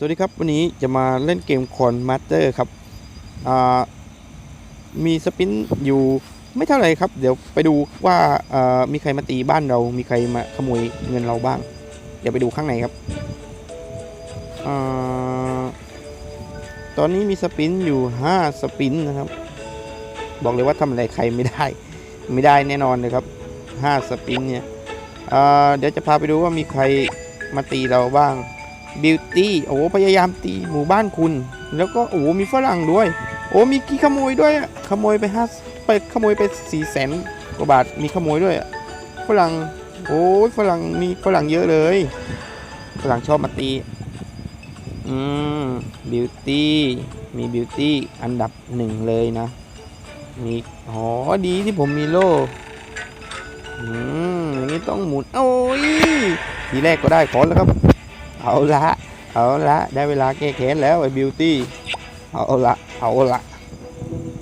สวัสดีครับ วันนี้จะมาเล่นเกมคอนมาสเตอร์ครับมีสปินอยู่ไม่เท่าไหร่ครับ เดี๋ยวไปดูว่ามีใครมาตีบ้านเรา มีใครมาขโมยเงินเราบ้าง เดี๋ยวไปดูข้างในครับอตอนนี้มีสปินอยู่ 5 สปินนะครับ บอกเลยว่าทำอะไรใครไม่ได้ ไม่ได้แน่นอนเลยครับ 5 สปินเนี่ยเดี๋ยวจะพาไปดูว่ามีใครมาตีเราบ้าง บิวตี้โอ้พยายามตีหมู่บ้านคุณ แล้วก็โอ้มีฝรั่งด้วย โอ้มีกี่ขโมยด้วยขโมยไปห้าไปขโมยไปสี่แสนกว่าบาทมีขโมยด้วยฝรั่งโอ้ฝรั่งมีฝรั่งเยอะเลยฝรั่งชอบมาตีอืมบิวตี้มีบิวตี้อันดับหนึ่งเลยนะมีอ๋อดีที่ผมมีโล่อืมอย่างนี้ต้องหมุนโอ้ยทีแรกก็ได้ขอแล้วครับ เอาละเอาละได้เวลาแก้แค้นแล้วไอ้บิวตี้เอาละเอาละ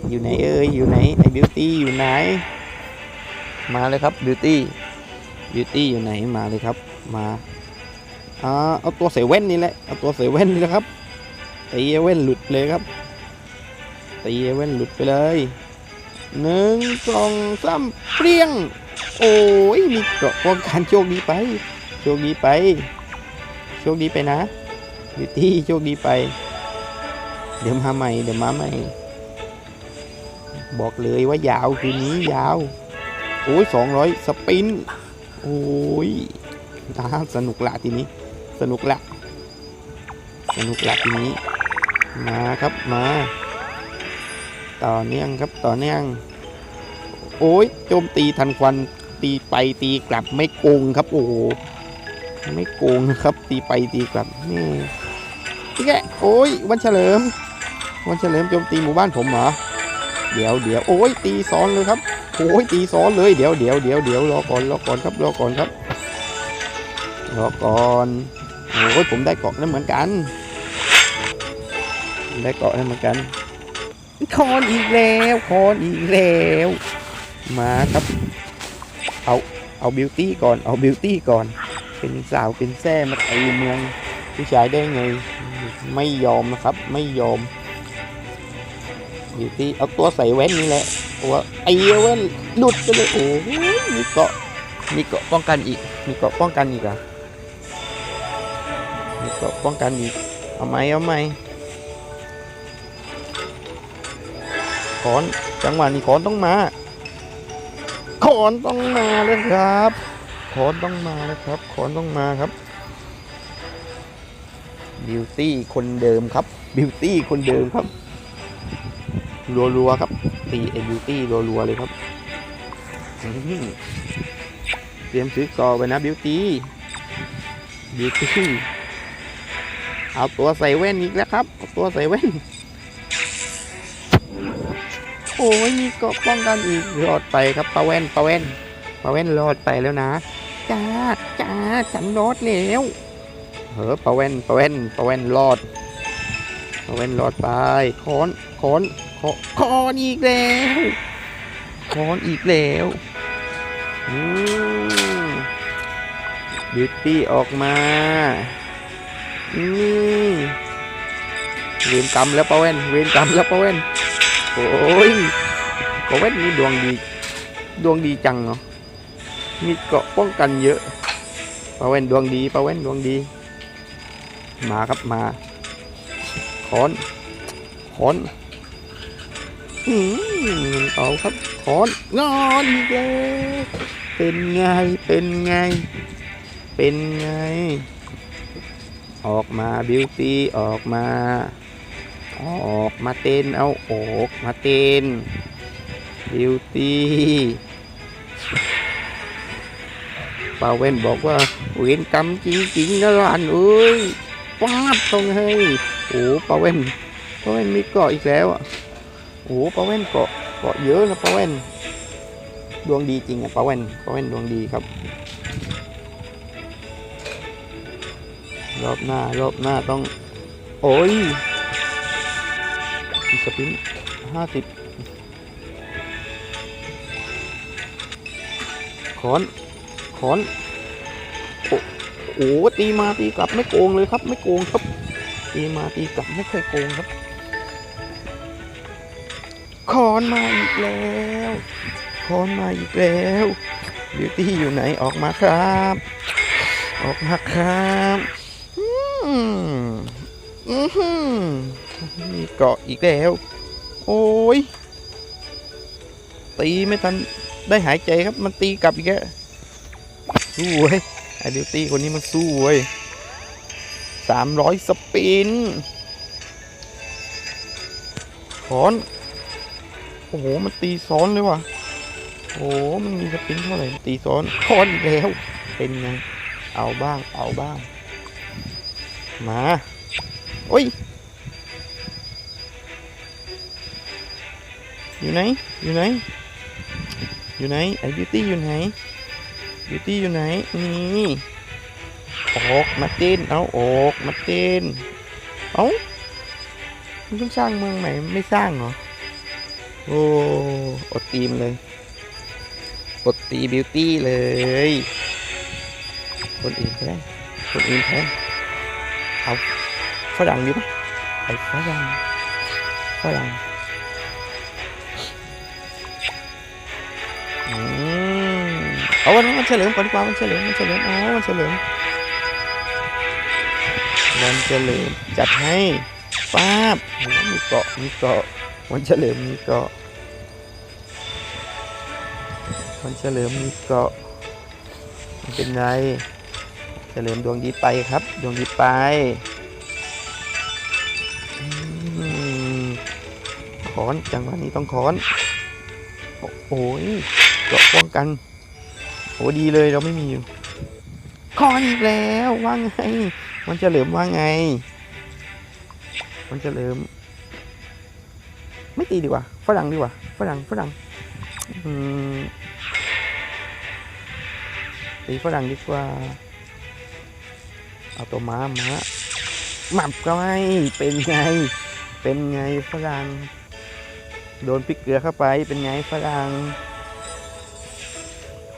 อยู่ไหนเอ่ยอยู่ไหนไอ้บิวตี้อยู่ไหน มาเลยครับบิวตี้บิวตี้อยู่ไหนมาเลยครับมาอ่าเอาตัวใส่แว่นนี่แหละเอาตัวใส่แว่นนี่แหละครับตีไอ้แว่นหลุดเลยครับตีไอ้แว่นหลุดไปเลยหนึ่งสองสามเปรี้ยง โอ้ยมีเกราะป้องกันโชคดีไป โชคดีไป ชคดีไปนะบิวตี้โชคดีไป เดี๋ยวมาใหม่เดี๋ยวมาใหม่ บอกเลยว่ายาวคืนนี้ยาว โอ้ยสองร้อยสปิน โอ้ยอ่าสนุกละทีนี้ สนุกละ สนุกละทีนี้ มาครับมา ต่อเนื่องครับต่อเนื่อง โอ้ยโจมตีทันควันตีไปตีกลับไม่โกงครับ โอ้โห ไม่โกงนะครับ ตีไปตีกลับนี่พี่แกโอ้ยวันเฉลิม วันเฉลิมโจมตีหมู่บ้านผมเหรอเดี๋ยวเดี๋ยวโอ้ยตีซ้อนเลยครับโอ้ยตีซ้อนเลยเดี๋ยวเดี๋ยวเดี๋ยวเดี๋ยวรอก่อนรอก่อนครับรอก่อนครับรอก่อนโอ้ยผมได้เกาะนั่นเหมือนกันผมได้เกาะนั่นเหมือนกันคอนอีกแล้วคอนอีกแล้วมาครับเอาเอาบิวตี้ก่อนเอาบิวตี้ก่อน เป็นสาวเป็นแซ่มาตีเมืองผู้ชายได้ไง ไม่ยอมนะครับ ไม่ยอม อยู่ที่เอาตัวใส่แว่นนี่แหละตัวไอ้แว่นหลุดไปเลยโอ้ยมีเกาะมีเกาะป้องกันอีก มีเกาะป้องกันอีกเหรอมีเกาะป้องกันอีกเอาไหมเอาไหมขอนจังหวะนี้ขอนต้องมาขอนต้องมาเลยครับ ขอนต้องมาแล้วครับขอนต้องมาครับบิวตี้คนเดิมครับบิวตี้คนเดิมครับรัวๆครับตีไอ้บิวตี้รัวๆเลยครับเตรียมซื้อกอไปนะบิวตี้บิวตี้เอาตัวใส่แว่นอีกแล้วครับตัวใส่แว่นโอ้ยมีกาะป้องกันอีกรอดไปครับปลาแว่นปลาแว่นปลาแว่นรอดไปแล้วนะ จ้าจ้าฉันรอดแล้วเออปะแวนปะแวนปะแวนรอดปะแวนรอดไปคอนคอนคอคอนอีกแล้วคอนอีกแล้วอืมบิวตี้ออกมานี่เวรกรรมแล้วปะแว่นเวรกรรมแล้วปะแว่นโอ้ยปะแว่นนี่ดวงดี ดวงดีจังเนาะ มีเกราะป้องกันเยอะปาเว่นดวงดีปาเว่นดวงดี มาครับมาขอนขอนอืมเอาครับขอนงอนอีกแล้วเป็นไงเป็นไง เป็นไง ออกมาบิวตี้ออกมา ออกมาเต้นเอาออกมาเต้นบิวตี้ ปาเว่นบอกว่าเวรกรรมจริงๆนะหลานเอ้ยป้าบตรงให้โอ้ปาเว่นปาเว่นมีเกาะอีกแล้วอะโอ้ปาเว่นเกาะเกาะเยอะนะปาเว่นดวงดีจริงอะปาเว่นปาเว่นดวงดีครับ รอบหน้ารอบหน้าต้อง โอ้ยมีสปินห้าสิบขอน ขอนโอ้โหตีมาตีกลับไม่โกงเลยครับ ไม่โกงครับ ตีมาตีกลับไม่เคยโกงครับคอนมาอีกแล้วคอนมาอีกแล้วบิวตี้อยู่ไหนออกมาครับ ออกมาครับอืมอือหือมีเกาะอีกแล้ว โอ้ยตีไม่ทันได้หายใจครับมันตีกลับอีกแล้ว สู้เว้ยไอบิวตี้คนนี้มันสู้เว้ยสามร้อยสปินถอน โอ้โห มันตีซ้อนเลยว่ะ โอ้โหมันมีสปินเท่าไหร่ ตีซ้อนถอนแล้ว เป็นไง เอาบ้าง เอาบ้าง มา โอ้ย อยู่ไหน อยู่ไหน อยู่ไหน ไอ้บิวตี้อยู่ไหน บิวตี้อยู่ไหน นี่ออกมาเต้นเอาออกมาเต้นเอามันต้องสร้างเมืองใหม่ไม่สร้างเหรอ โอ้อดตีมเลยอดตีบิวตี้เลย คนอื่นก็ได้คนอื่นแทนเอาฝรั่งดีไหมไอ้ฝรั่งฝรั่งอืม เอาวันนี้มันเฉลิมก่อนดีกว่ามันเฉลิมมันเฉลิมอ๋อมันเฉลิมมันเฉลิมจัดให้ป้าบมีเกาะมีเกาะมันเฉลิมมีเกาะมันเฉลิมมีเกาะไม่เป็นไรเฉลิมดวงดีไปครับ ดวงดีไปขอนจังหวะนี้ต้องขอนโอ้โอ้ยเกาะป้องกัน โหดีเลยเราไม่มีอยู่คอนอีกแล้วว่าไง มันจะเหลิมว่าไง มันจะเหลิม ไม่ตีดีกว่าฝรั่งดีกว่าฝรั่งฝรั่งตีฝรั่งดีกว่า เอาตัวม้าม้าหมับก็ไม่เป็นไง เป็นไงฝรั่งโดนพริกเกลือเข้าไปเป็นไงฝรั่ง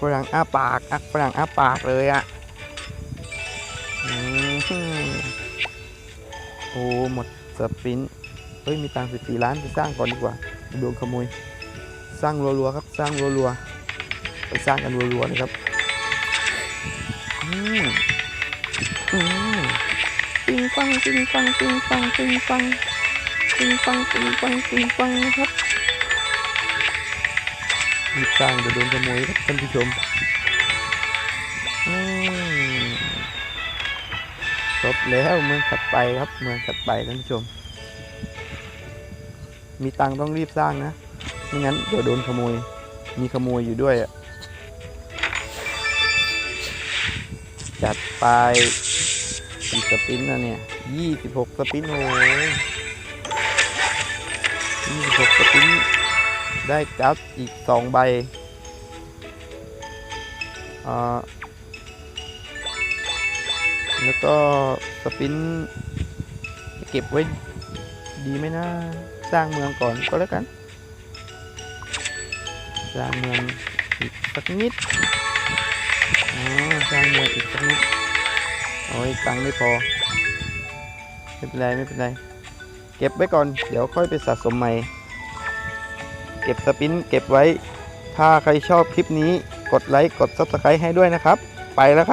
ฝรั่งอ้าปากอะฝรั่งอ้าปากเลยอะโอ้หมดสปินเฮ้ยมีตังสิบสี่ล้านไปสร้างก่อนดีกว่าโดนขโมย สร้างรัวๆครับ สร้างรัวๆไปสร้างกันรัวๆนะครับอืมอืมปิงปังปิงปังปิงปังปิงปังปิงปังปิงปังปิงปังนะครับ มีสร้างเดี๋ยวโดนขโมยครับท่านผู้ชมจบแล้วเมืองถัดไปครับเมืองถัดไปท่านผู้ชม มีตังต้องรีบสร้างนะไม่งั้นเดี๋ยวโดนขโมย มีขโมยอยู่ด้วยอะจัดไปกี่สปินนะเนี่ยยี่สิบหกสปินโอ้ยยี่สิบหกสปิน ได้กัสอีกสองใบแล้วก็สปินเก็บไว้ดีไหมนะ สร้างเมืองก่อนก็แล้วกัน สร้างเมืองอีกสักนิดสร้างเมืองอีกสักนิดโอ้ยตังค์ไม่พอ ไม่เป็นไร ไม่เป็นไร เก็บไว้ก่อน เดี๋ยวค่อยไปสะสมใหม่ ก็บสปินเก็บไว้ ถ้าใครชอบคลิปนี้กดไลค์กด Subscribe ให้ด้วยนะครับ ไปแล้วครับ